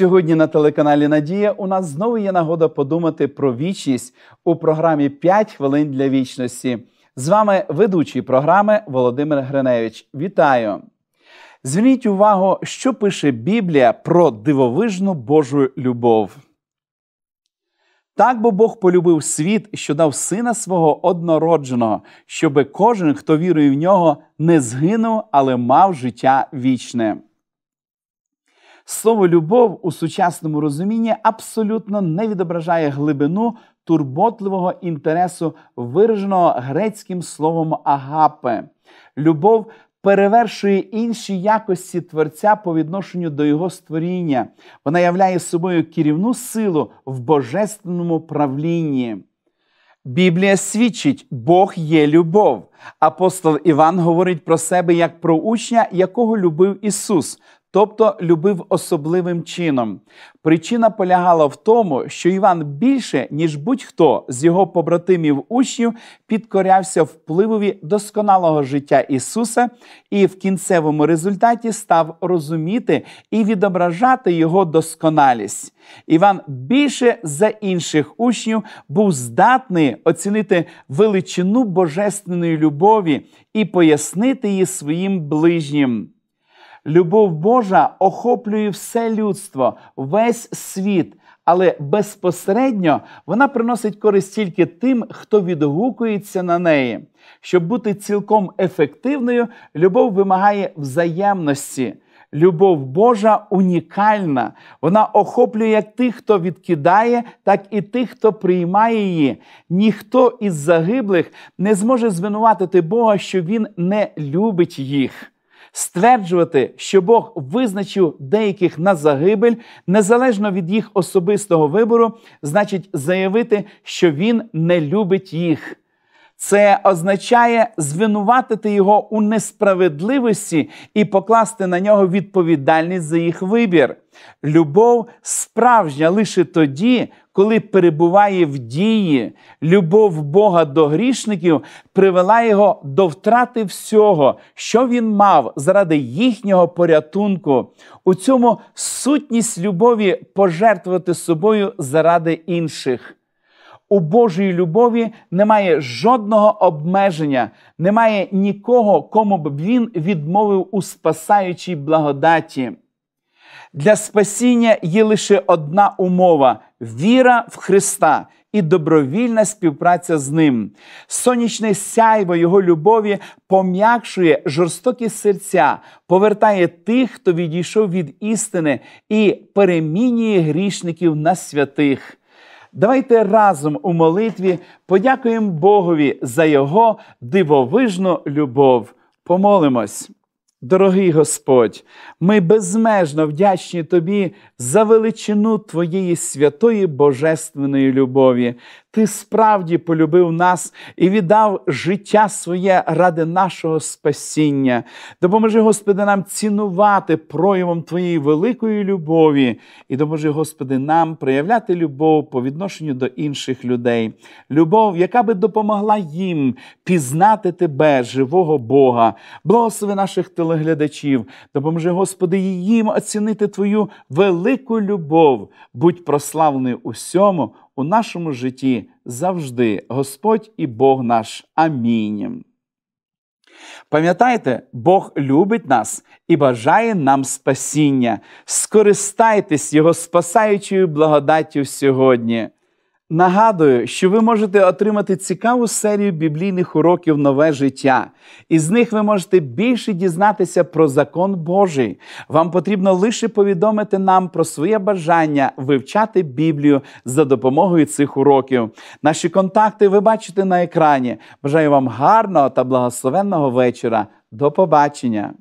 Сьогодні на телеканалі Надія у нас знову є нагода подумати про вічність у програмі «5 хвилин для вічності. З вами ведучий програми Володимир Гриневич. Вітаю! Зверніть увагу, що пише Біблія про дивовижну Божу любов. Так бо Бог полюбив світ, що дав сина свого однородженого, щоби кожен, хто вірує в нього, не згинув, але мав життя вічне. Слово любов у сучасному розумінні абсолютно не відображає глибину турботливого інтересу, вираженого грецьким словом агапе. Любов перевершує інші якості Творця по відношенню до його створіння. Вона являє собою керівну силу в божественному правлінні. Біблія свідчить, Бог є любов. Апостол Іван говорить про себе як про учня, якого любив Ісус тобто любив особливим чином. Причина полягала в тому, що Іван більше, ніж будь-хто з його побратимів учнів, підкорявся впливові досконалого життя Ісуса і в кінцевому результаті став розуміти і відображати його досконалість. Іван більше за інших учнів був здатний оцінити величину божественної любові і пояснити її своїм ближнім. Любов Божа охоплює все людство, весь світ, але безпосередньо вона приносить користь тільки тим, хто відгукується на неї. Щоб бути цілком ефективною, любов вимагає взаємності. Любов Божа унікальна. Вона охоплює як тих, хто відкидає, так і тих, хто приймає її. Ніхто із загиблих не зможе звинуватити Бога, що Він не любить їх. Стверджувати, що Бог визначив деяких на загибель незалежно від їх особистого вибору, значить заявити, що Він не любить їх. Це означає звинуватити його у несправедливості і покласти на нього відповідальність за їх вибір. Любов справжня лише тоді, коли перебуває в дії. Любов Бога до грішників привела його до втрати всього, що він мав заради їхнього порятунку. У цьому сутність любові пожертвувати собою заради інших. У Божій любові немає жодного обмеження, немає нікого, кому б він відмовив у спасаючій благодаті. Для спасіння є лише одна умова віра в Христа і добровільна співпраця з Ним. Сонячне сяйво Його любові пом'якшує жорстокі серця, повертає тих, хто відійшов від істини, і перемінює грішників на святих. Давайте разом у молитві подякуємо Богові за Його дивовижну любов. Помолимось. Дорогий Господь, ми безмежно вдячні Тобі за величину Твоєї святої Божественної любові. Ти справді полюбив нас і віддав життя своє ради нашого спасіння. Допоможи, Господи, нам цінувати проявом Твоєї великої любові, і допоможи, Господи, нам проявляти любов по відношенню до інших людей, любов, яка би допомогла їм пізнати Тебе, живого Бога, благослови наших телеглядачів, допоможи, Господи, їм оцінити Твою велику любов, будь прославлений усьому у нашому житті завжди Господь і Бог наш. Амінь. Пам'ятайте, Бог любить нас і бажає нам спасіння. Скористайтесь Його спасаючою благодаттю сьогодні. Нагадую, що ви можете отримати цікаву серію біблійних уроків нове життя. Із них ви можете більше дізнатися про закон Божий. Вам потрібно лише повідомити нам про своє бажання вивчати Біблію за допомогою цих уроків. Наші контакти ви бачите на екрані. Бажаю вам гарного та благословенного вечора. До побачення!